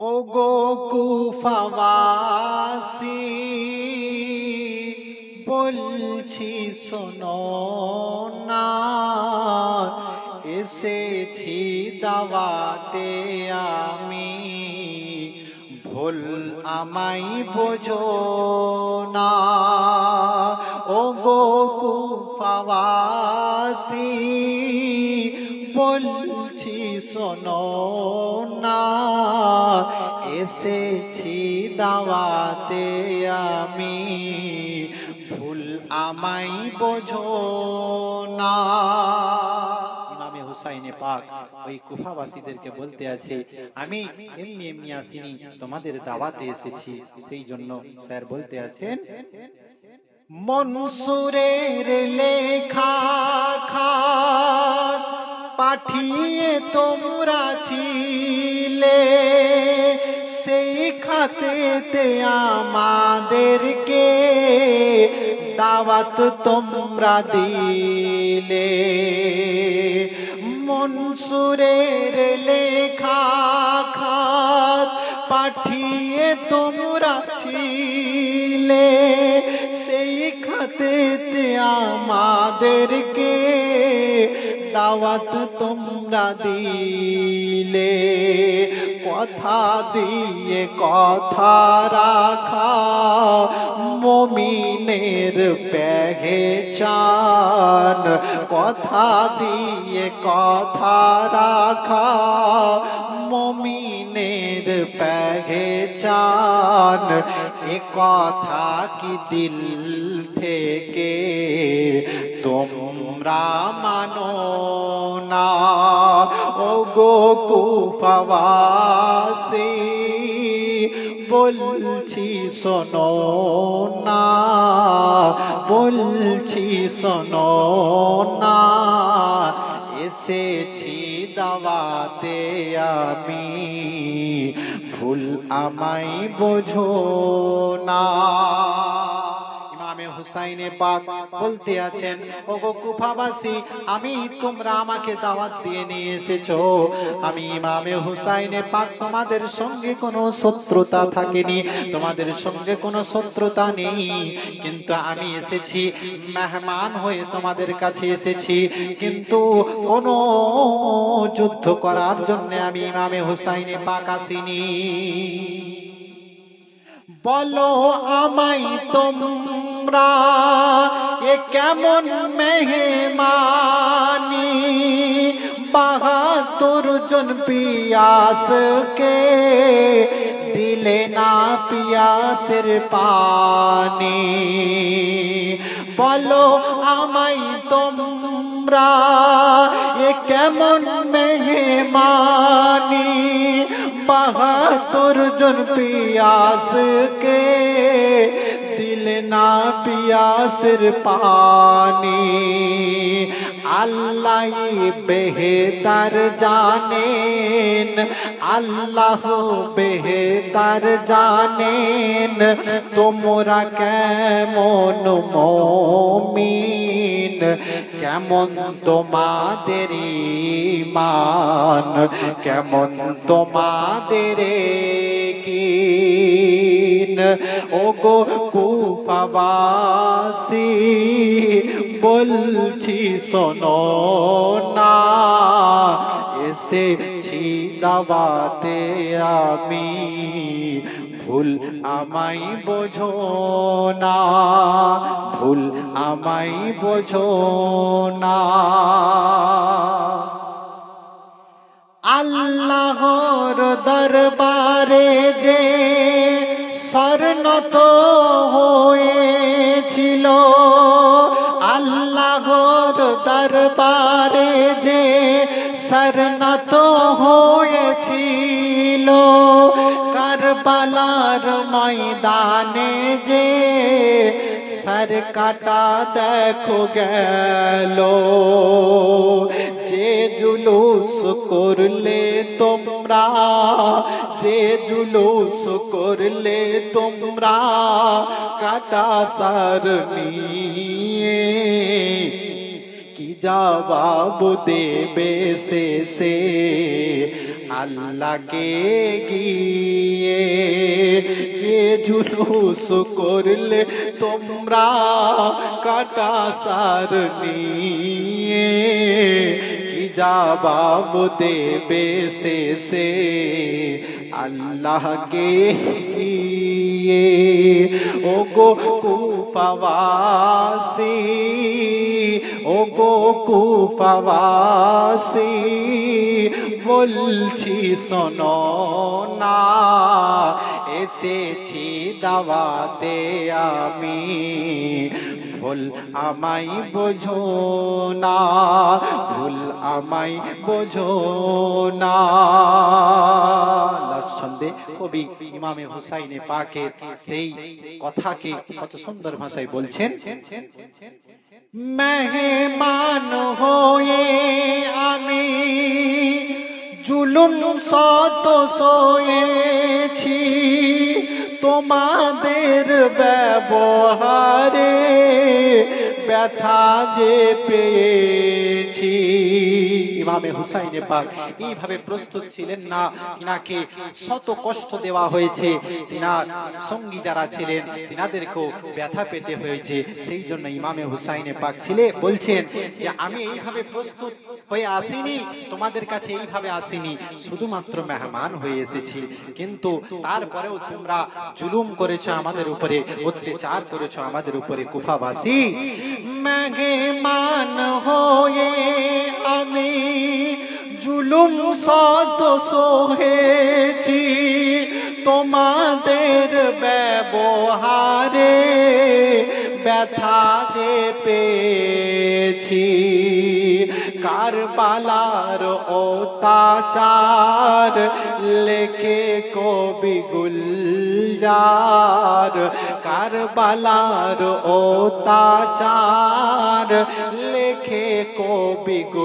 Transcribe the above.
ও গো কুফাবাসি, বলছি শোনো না, এসেছি দাওয়াতে আমি, ভুল আমাই বোঝো না। ও গো কুফাবাসি বলছি, শোনো না, এসেছি দাওয়াতে আমি। ভুল আমাই বোঝো না। হুসাইনে পাক ওই কুফাবাসীদেরকে বলতে আছে, আমি তোমাদের দাওয়াতে এসেছি। সেই জন্য স্যার বলতে মনসুরের লেখা পাঠিয়ে তোমরা ছিলে। সেই খাতেতে আমাদেরকে দাওয়াত তোমরা দিলে। মনসুরের লেখা খাত পাঠিয়ে তোমরা ছিলে। সেই খাতেতে আমাদেরকে দাওয়াত তোমরা দিলে কথা দিয়ে কথা রাখা মমিনের পেহেচান কথা দিয়ে কথা রাখা মমিনের পেহেচান এ কথা কি দিল থেকে? তোমরা মানো না। ও গো কুফাবাসী বলছি শোনো না। বলছি শোনো না। এসেছি দাওয়াতে আমি। ভুল আমায় বোঝো না। হুসাইনে পাক বলতে আছেন, ওগো কুফাবাসী, আমি তোমরা আমাকে দাওয়াত দিয়ে নিয়ে এসেছ। আমি ইমামে হুসাইনে পাক তোমাদের সঙ্গে কোনো শত্রুতা থাকেনি, তোমাদের সঙ্গে কোনো শত্রুতা নেই। কিন্তু আমি এসেছি, মেহমান হয়ে তোমাদের কাছে এসেছি। কিন্তু কোনো যুদ্ধ করার জন্য আমি ইমামে হুসাইনে পাক আসিনি। বলো আমায় তোমরা এ কেমন মেহমানি বাহাতুর জন পিয়াসকে দিলে না পিয়াসের পানি বলো আমায় তোমরা এ কেমন মেহমানি বাহাতুর জন পিয়াসকে দিল না পিয়াসের পানি। আল্লাহ বেহতার জানেন, আল্লাহ বেহতার জানেন, তোমরা কেমন মমিন, কেমন তোমাদের ইমান কেমন তোমাদের ও গো কুপাবাসী, বলছি শোনো না। এসেছি দাবাতে আমি, ভুল আমাই বোঝো না, ভুল আমাই বোঝো না। আল্লাহর দরবারে যে স্বর্ণত হয়েছিল। আল্লাহর দরবারে যে শরণত হয়েছিল কারবালার ময়দানে যে সর কাটা দেখো গেল। যে জুলুস করলে তোমরা, যে জুলুস করলে তোমরা কাটা সার নিয়ে কি জবাব দেবে শেষে? আল্লাহকে গিয়ে জুলুস করলে তোমরা কাটা সার নিয়ে কি জবাব দেবে শেষে? আল্লাহকে গিয়ে ও গো কুপাবাসী ও গো কুপাবাসী বলছি শোনো না এসেছি দাওয়াতে আমি। ভুল আমাই বোঝো না, ভুল আমাই বোঝো না। ছন্দে কবি ইমামে হুসাইনে পাকের সেই কথাকে কত সুন্দর ভাষায় বলছেন, মেহমান হয়ে আমি জুলুম শত সয়েছি, তোমাদের ব্যবহারে ব্যথা যে পেয়েছি। ইমামে হুসাইনে পাক এইভাবে প্রস্তুত ছিলেন না, তিনাকে শত কষ্ট দেওয়া হয়েছে। তিনার সঙ্গী যারা ছিলেন, তিনাদেরকেও ব্যথা পেতে হয়েছে। সেই জন্য ইমামে হুসাইনে পাক ছিলে, বলছেন যে, আমি এইভাবে প্রস্তুত হয়ে আসিনি, তোমাদের কাছে এইভাবে আসিনি। শুধুমাত্র মেহমান হয়ে এসেছি। কিন্তু তারপরেও তোমরা জুলুম করেছ আমাদের উপরে, অত্যাচার করেছ আমাদের উপরে, কুফাবাসী। মেহমান হয়ে আমি জুলুম সত সহেছি তোমাদের ব্যবহারে ব্যথা যে পেয়েছি কারবালার অত্যাচার লেখে কবি গুলজার কারবালার অত্যাচার লেখে কবি গুল